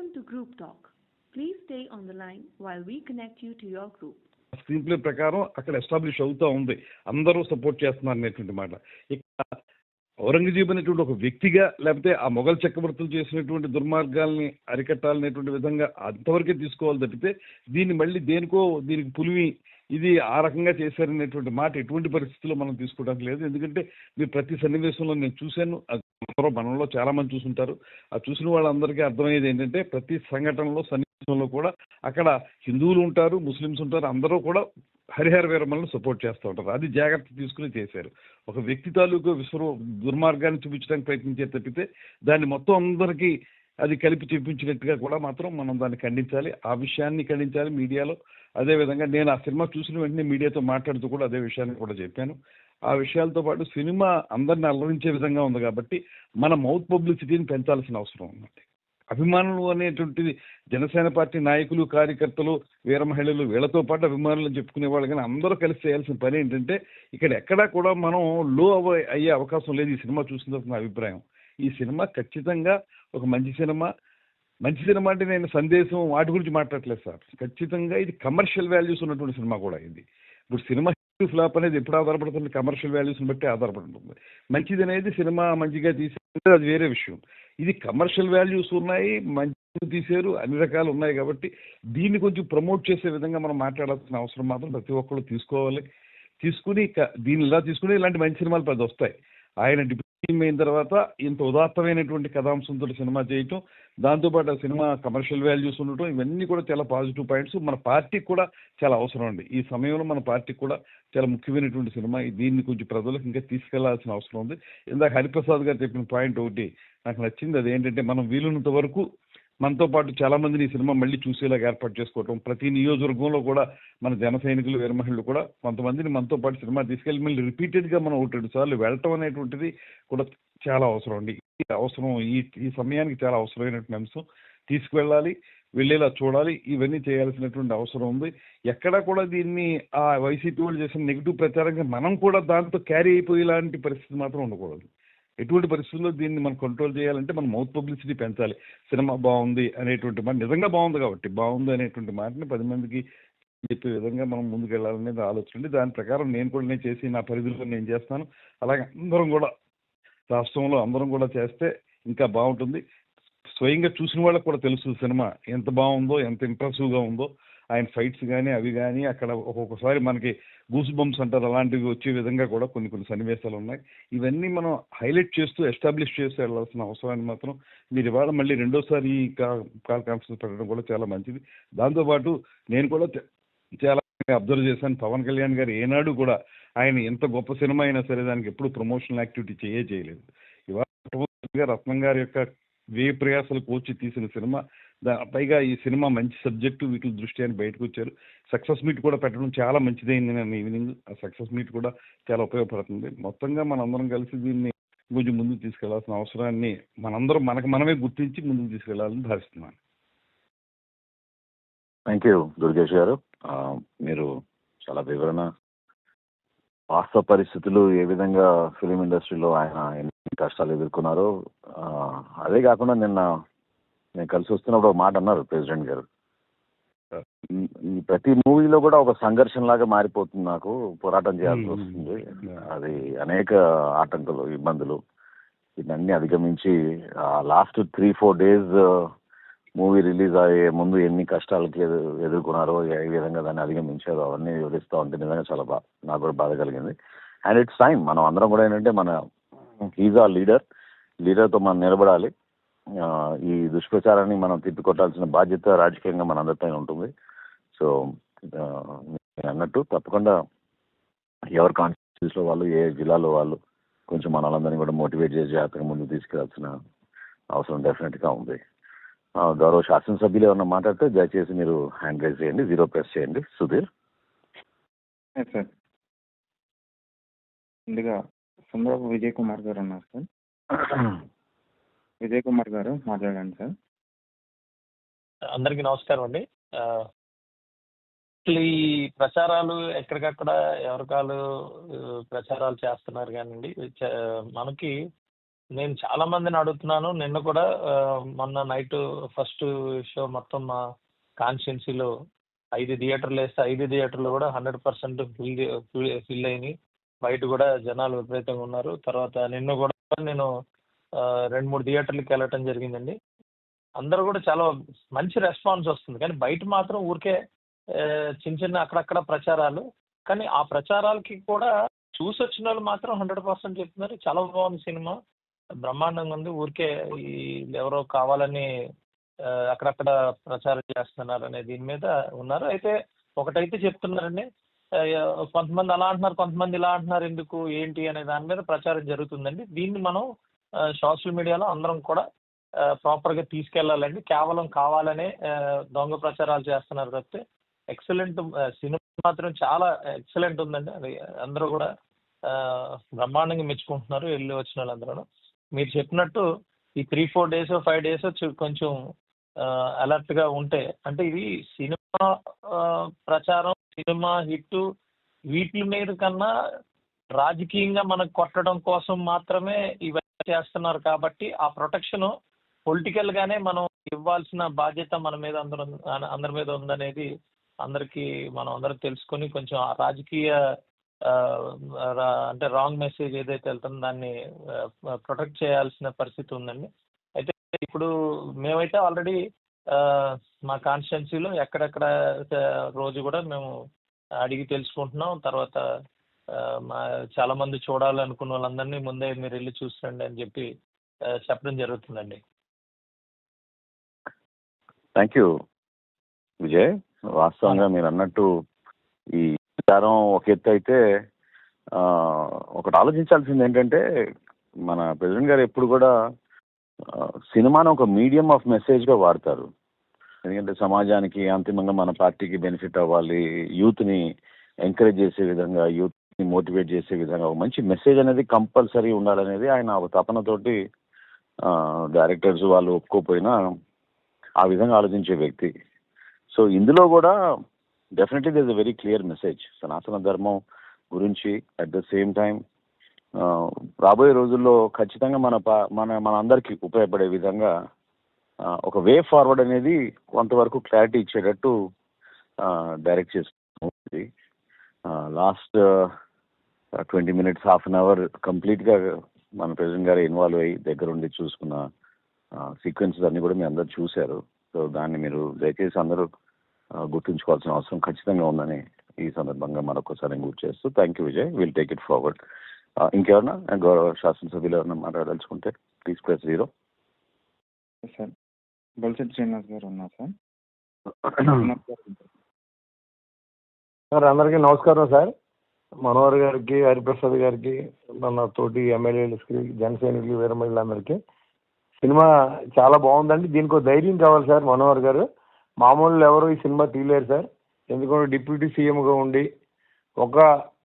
Welcome to Group Talk. Please stay on the line while we connect you to your group. Screen play ప్రకారం అక్కడ establish అవుతూ ఉంది అందరూ support చేస్తున్నారు అనేటువంటి మాట ఇక్కడ ఔరంగజేబు అనేటువంటి ఒక వ్యక్తిగా లేకపోతే ఆ మొఘల్ చక్రవర్తులు చేసినటువంటి దుర్మార్గాల్ని అరికట్టాలనేటువంటి విధంగా అంతవరకే తీసుకోవాలి తప్పితే దీన్ని మళ్ళీ దేనికో దీనికి పులివి ఇది ఆ రకంగా చేశారనేటువంటి మాట ఎటువంటి పరిస్థితుల్లో మనం తీసుకోవడానికి లేదు. ఎందుకంటే మీరు ప్రతి సన్నివేశంలో నేను చూశాను. అందరూ మనలో చాలా మంది చూసుంటారు. ఆ చూసిన వాళ్ళందరికీ అర్థమయ్యేది ఏంటంటే ప్రతి సంఘటనలో సన్నివేశంలో కూడా అక్కడ హిందువులు ఉంటారు ముస్లిమ్స్ ఉంటారు అందరూ కూడా హరిహర వీరమలను సపోర్ట్ చేస్తూ ఉంటారు. అది జాగ్రత్త తీసుకుని చేశారు. ఒక వ్యక్తి తాలూకు విశ్వ దుర్మార్గాన్ని చూపించడానికి ప్రయత్నించే తప్పితే దాన్ని మొత్తం అందరికీ అది కలిపి చూపించినట్టుగా కూడా మాత్రం మనం దాన్ని ఖండించాలి. ఆ విషయాన్ని ఖండించాలి మీడియాలో. అదేవిధంగా నేను ఆ సినిమా చూసిన వెంటనే మీడియాతో మాట్లాడుతూ కూడా అదే విషయాన్ని కూడా చెప్పాను. ఆ విషయాలతో పాటు సినిమా అందరిని అలరించే విధంగా ఉంది కాబట్టి మన మౌత్ పబ్లిసిటీని పెంచాల్సిన అవసరం ఉందండి. అభిమానులు అనేటువంటిది జనసేన పార్టీ నాయకులు కార్యకర్తలు వీర మహిళలు వీళ్ళతో పాటు అభిమానులు చెప్పుకునేవాళ్ళు కానీ అందరూ కలిసి చేయాల్సిన పని ఏంటంటే ఇక్కడ ఎక్కడా కూడా మనం లో అవ అయ్యే అవకాశం లేదు ఈ సినిమా చూసిన నా అభిప్రాయం. ఈ సినిమా ఖచ్చితంగా ఒక మంచి సినిమా. మంచి సినిమా అంటే నేను సందేశం వాటి గురించి మాట్లాడలేదు సార్. ఖచ్చితంగా ఇది కమర్షియల్ వాల్యూస్ ఉన్నటువంటి సినిమా కూడా ఇది. ఇప్పుడు సినిమా ఫ్లాప్ అనేది ఎప్పుడు ఆధారపడుతుంది? కమర్షియల్ వాల్యూస్ని బట్టి ఆధారపడి ఉంటుంది మంచిది అనేది సినిమా మంచిగా తీసేది అది వేరే విషయం. ఇది కమర్షియల్ వాల్యూస్ ఉన్నాయి మంచి తీశారు అన్ని రకాలు ఉన్నాయి కాబట్టి దీన్ని కొంచెం ప్రమోట్ చేసే విధంగా మనం మాట్లాడాల్సిన అవసరం మాత్రం ప్రతి ఒక్కళ్ళు తీసుకోవాలి. తీసుకుని క- దీన్ని ఇలా తీసుకుని ఇలాంటి మంచి సినిమాలు పెద్ద వస్తాయి. ఆయన అయిన తర్వాత ఇంత ఉదాత్తమైనటువంటి కథాంశంతో సినిమా చేయటం దాంతోపాటు ఆ సినిమా కమర్షియల్ వాల్యూస్ ఉండటం ఇవన్నీ కూడా చాలా పాజిటివ్ పాయింట్స్. మన పార్టీకి కూడా చాలా అవసరం అండి. ఈ సమయంలో మన పార్టీకి కూడా చాలా ముఖ్యమైనటువంటి సినిమా. దీన్ని కొంచెం ప్రజలకు ఇంకా తీసుకెళ్ళాల్సిన అవసరం ఉంది. ఇందాక హరిప్రసాద్ గారు చెప్పిన పాయింట్ ఒకటి నాకు నచ్చింది. అదేంటంటే మనం వీలున్నంత వరకు మనతో పాటు చాలా మందిని ఈ సినిమా మళ్ళీ చూసేలాగా ఏర్పాటు చేసుకోవటం ప్రతి నియోజకవర్గంలో కూడా మన జన సైనికులు వీరమహిళలు కూడా కొంతమందిని మనతో పాటు సినిమా తీసుకెళ్ళి మళ్ళీ రిపీటెడ్గా మనం ఒకటి రెండు సార్లు వెళ్ళటం అనేటువంటిది కూడా చాలా అవసరం అండి. ఈ అవసరం ఈ ఈ సమయానికి చాలా అవసరమైనటువంటి అంశం. తీసుకువెళ్ళాలి వెళ్ళేలా చూడాలి ఇవన్నీ చేయాల్సినటువంటి అవసరం ఉంది. ఎక్కడా కూడా దీన్ని ఆ వైసీపీ వాళ్ళు చేసిన నెగిటివ్ ప్రచారంగా మనం కూడా దాంతో క్యారీ అయిపోయేలాంటి పరిస్థితి మాత్రం ఉండకూడదు. ఎటువంటి పరిస్థితుల్లో దీన్ని మనం కంట్రోల్ చేయాలంటే మనం మౌత్ పబ్లిసిటీ పెంచాలి. సినిమా బాగుంది అనేటువంటి మాట నిజంగా బాగుంది కాబట్టి బాగుంది అనేటువంటి మాటని పది మందికి చెప్పే విధంగా మనం ముందుకు వెళ్ళాలనేది ఆలోచన ఉంది. దాని ప్రకారం నేను కూడా నేను చేసి నా పరిధిలో నేను చేస్తాను. అలాగే అందరం కూడా రాష్ట్రంలో అందరం కూడా చేస్తే ఇంకా బాగుంటుంది. స్వయంగా చూసిన వాళ్ళకి కూడా తెలుసు సినిమా ఎంత బాగుందో ఎంత ఇంప్రెసివ్గా ఉందో. ఆయన ఫైట్స్ కానీ అవి కానీ అక్కడ ఒక్కొక్కసారి మనకి గూస్ బంప్స్ అంటారు. అలాంటివి వచ్చే విధంగా కూడా కొన్ని కొన్ని సన్నివేశాలు ఉన్నాయి. ఇవన్నీ మనం హైలైట్ చేస్తూ ఎస్టాబ్లిష్ చేస్తూ వెళ్ళాల్సిన అవసరాన్ని మాత్రం మీరు ఇవాళ మళ్ళీ రెండోసారి ఈ కా- కాల్ కాన్ఫరెన్స్ పెట్టడం కూడా చాలా మంచిది. దాంతోపాటు నేను కూడా చాలా అబ్జర్వ్ చేశాను. పవన్ కళ్యాణ్ గారు ఏనాడు కూడా ఆయన ఎంత గొప్ప సినిమా అయినా సరే దానికి ఎప్పుడు ప్రమోషనల్ యాక్టివిటీ చేయే చేయలేదు. ఇవాళ రత్నం గారి యొక్క వ్యయ ప్రయాసాలు కోచి తీసిన సినిమా. పైగా ఈ సినిమా మంచి సబ్జెక్టు వీటి దృష్టి అని బయటకు వచ్చారు. సక్సెస్ మీట్ కూడా పెట్టడం చాలా మంచిదైంది నేను ఈవినింగ్. ఆ సక్సెస్ మీట్ కూడా చాలా ఉపయోగపడుతుంది. మొత్తంగా మనందరం కలిసి దీన్ని కొంచెం ముందుకు తీసుకెళ్ళాల్సిన అవసరాన్ని మనందరం మనకు మనమే గుర్తించి ముందుకు తీసుకెళ్ళాలని భావిస్తున్నాను. థ్యాంక్ యూ దుర్గేష్ గారు. మీరు చాలా వివరణ వాస్తవ పరిస్థితులు ఏ విధంగా ఫిలిం ఇండస్ట్రీలో ఆయన ఎన్ని కష్టాలు ఎదుర్కొన్నారో అదే కాకుండా నిన్న నేను కలిసి వస్తున్నప్పుడు ఒక మాట అన్నారు ప్రెసిడెంట్ గారు ఈ- ప్రతి మూవీలో కూడా ఒక సంఘర్షణ లాగా మారిపోతుంది నాకు పోరాటం చేయాల్సి. వస్తుంది. అది అనేక ఆటంకాలు ఇబ్బందులు ఇవన్నీ అధిగమించి last three four days movie release అయ్యే ముందు ఎన్ని కష్టాలకి ఎదుర్కొన్నారో ఏ విధంగా దాన్ని అధిగమించారో అవన్నీ వివరిస్తూ ఉంటే నిజంగా చాలా బా నాకు కూడా బాధ కలిగింది. అండ్ ఇట్స్ టైం మనం అందరం కూడా ఏంటంటే మన హీజ్ ఆ లీడర్ లీడర్తో మనం నిలబడాలి. ఈ దుష్ప్రచారాన్ని మనం తిప్పికొట్టాల్సిన బాధ్యత రాజకీయంగా మన అందరిపైన ఉంటుంది సో అన్నట్టు తప్పకుండా ఎవరి కాన్స్టిట్యూన్స్ వాళ్ళు ఏ జిల్లాలో వాళ్ళు కొంచెం మన కూడా మోటివేట్ చేసి జాగ్రత్తగా ముందు తీసుకెళ్ళాల్సిన అవసరం డెఫినెట్గా ఉంది. గౌరవ శాసనసభ్యులు ఏమన్నా మాట్లాడితే దయచేసి మీరు హ్యాండ్ రైజ్ చేయండి జీరో ప్రెస్ చేయండి. సుధీర్? ఎస్ సార్ ముందుగా సుందరపు విజయ్ కుమార్ గారు ఉన్నారు సార్ విజయ్ కుమార్ గారు మాట్లాడండి సార్ అందరికీ నమస్కారం అండి. ఈ ప్రచారాలు ఎక్కడికక్కడ ఎవరికాలు ప్రచారాలు చేస్తున్నారు కానివ్వండి మనకి నేను చాలా మందిని అడుగుతున్నాను. నిన్న కూడా ఆ, మొన్న నైట్ ఫస్ట్ షో మొత్తం మా కాన్స్టిట్యున్సీలో ఐదు థియేటర్లు వేస్తే ఐదు థియేటర్లు కూడా hundred percent fill fill fill అయినాయి. బయట కూడా జనాలు విపరీతంగా ఉన్నారు. తర్వాత నిన్న కూడా నేను ఆ, రెండు మూడు థియేటర్లకు వెళ్ళటం జరిగిందండి. అందరూ కూడా చాలా మంచి రెస్పాన్స్ వస్తుంది. కానీ బయట మాత్రం ఊరికే ఆ, చిన్న చిన్న అక్కడక్కడ ప్రచారాలు. కానీ ఆ ప్రచారాలకి కూడా చూసి వచ్చిన వాళ్ళు మాత్రం హండ్రెడ్ పర్సెంట్ చెప్తున్నారు. చాలా బాగుంది సినిమా. బ్రహ్మాండంగా ఉంది. ఊరికే ఈ ఎవరో కావాలని అక్కడక్కడ ప్రచారం చేస్తున్నారు అనే దీని మీద ఉన్నారు. అయితే ఒకటైతే చెప్తున్నారండి కొంతమంది అలా అంటున్నారు కొంతమంది ఇలా అంటున్నారు ఎందుకు ఏంటి అనే దాని మీద ప్రచారం జరుగుతుందండి. దీన్ని మనం సోషల్ మీడియాలో అందరం కూడా ప్రాపర్గా తీసుకెళ్ళాలండి. కేవలం కావాలనే దొంగ ప్రచారాలు చేస్తున్నారు తప్పితే ఎక్సలెంట్ సినిమా మాత్రం చాలా ఎక్సలెంట్ ఉందండి. అది అందరూ కూడా బ్రహ్మాండంగా మెచ్చుకుంటున్నారు వెళ్ళి వచ్చిన వాళ్ళందరూ మీరు చెప్పినట్టు ఈ three four days five days కొంచెం అలర్ట్గా ఉంటే అంటే ఇది సినిమా ప్రచారం సినిమా హిట్ వీటి మీద కన్నా రాజకీయంగా మనకు కొట్టడం కోసం మాత్రమే ఇవన్నీ చేస్తున్నారు కాబట్టి ఆ ప్రొటెక్షన్ పొలిటికల్ గానే మనం ఇవ్వాల్సిన బాధ్యత మన మీద అందరం అందరి మీద ఉందనేది అందరికీ మనం అందరం తెలుసుకొని కొంచెం ఆ రాజకీయ అంటే రాంగ్ మెసేజ్ ఏదైతే వెళ్తుందో దాన్ని ప్రొటెక్ట్ చేయాల్సిన పరిస్థితి ఉందండి. అయితే ఇప్పుడు మేమైతే ఆల్రెడీ మా కాన్స్టిట్యున్సీలో ఎక్కడెక్కడ రోజు కూడా మేము అడిగి తెలుసుకుంటున్నాం. తర్వాత మా చాలా మంది చూడాలనుకున్న వాళ్ళందరినీ ముందే మీరు వెళ్ళి చూసండి అని చెప్పి చెప్పడం జరుగుతుందండి. థ్యాంక్ యూ విజయ్ వాస్తవంగా మీరు అన్నట్టు ఈ ప్రచారం ఒక ఎత్తు అయితే ఒకటి ఆలోచించాల్సింది ఏంటంటే మన ప్రెసిడెంట్ గారు ఎప్పుడు కూడా సినిమాను ఒక మీడియం ఆఫ్ మెసేజ్గా వాడతారు. ఎందుకంటే సమాజానికి అంతిమంగా మన పార్టీకి బెనిఫిట్ అవ్వాలి యూత్ని ఎంకరేజ్ చేసే విధంగా యూత్ని మోటివేట్ చేసే విధంగా ఒక మంచి మెసేజ్ అనేది కంపల్సరీ ఉండాలనేది ఆయన ఒక తపనతోటి డైరెక్టర్స్ వాళ్ళు ఒప్పుకోపోయినా ఆ విధంగా ఆలోచించే వ్యక్తి. సో ఇందులో కూడా definitely this a very clear message సనాతన ధర్మం గురించి అట్ ద సేమ్ టైం రాబోయే రోజుల్లో ఖచ్చితంగా మన మన మనందరికీ ఉపయోగపడే విధంగా ఒక వే ఫార్వర్డ్ అనేది కొంతవరకు క్లారిటీ ఇచ్చేటట్టు డైరెక్ట్ చేస్తుంది. Last twenty minutes half an hour కంప్లీట్గా మన ప్రెసిడెంట్ గారు ఇన్వాల్వ్ అయ్యి దగ్గరుండి చూసుకున్న సీక్వెన్సెస్ అన్ని కూడా మీ అందరు చూశారు. సో దాన్ని మీరు దయచేసి అందరూ గుర్తుంచుకోవాల్సిన అవసరం ఖచ్చితంగా ఉందని ఈ సందర్భంగా మరొకసారి గుర్తు చేస్తూ thank you Vijay will take it forward ఇంకెవరన్నా? గౌరవ శాసనసభ్యులు ఎవరన్నా మాట్లాడదలుచుకుంటే please press zero sir Bolset Srinivas గారు ఉన్నారు సార్ సార్ అందరికీ నమస్కారం సార్. మనోహర్ గారికి హరిప్రసాద్ గారికి మన తోటి ఎమ్మెల్యేలకి జన సైనికులు వీరమహిళలందరికీ. సినిమా చాలా బాగుందండి. దీనికి ధైర్యం కావాలి సార్ మనోహర్ గారు. మామూలు ఎవరు ఈ సినిమా తీయలేరు సార్. ఎందుకంటే డిప్యూటీ సీఎంగా ఉండి ఒక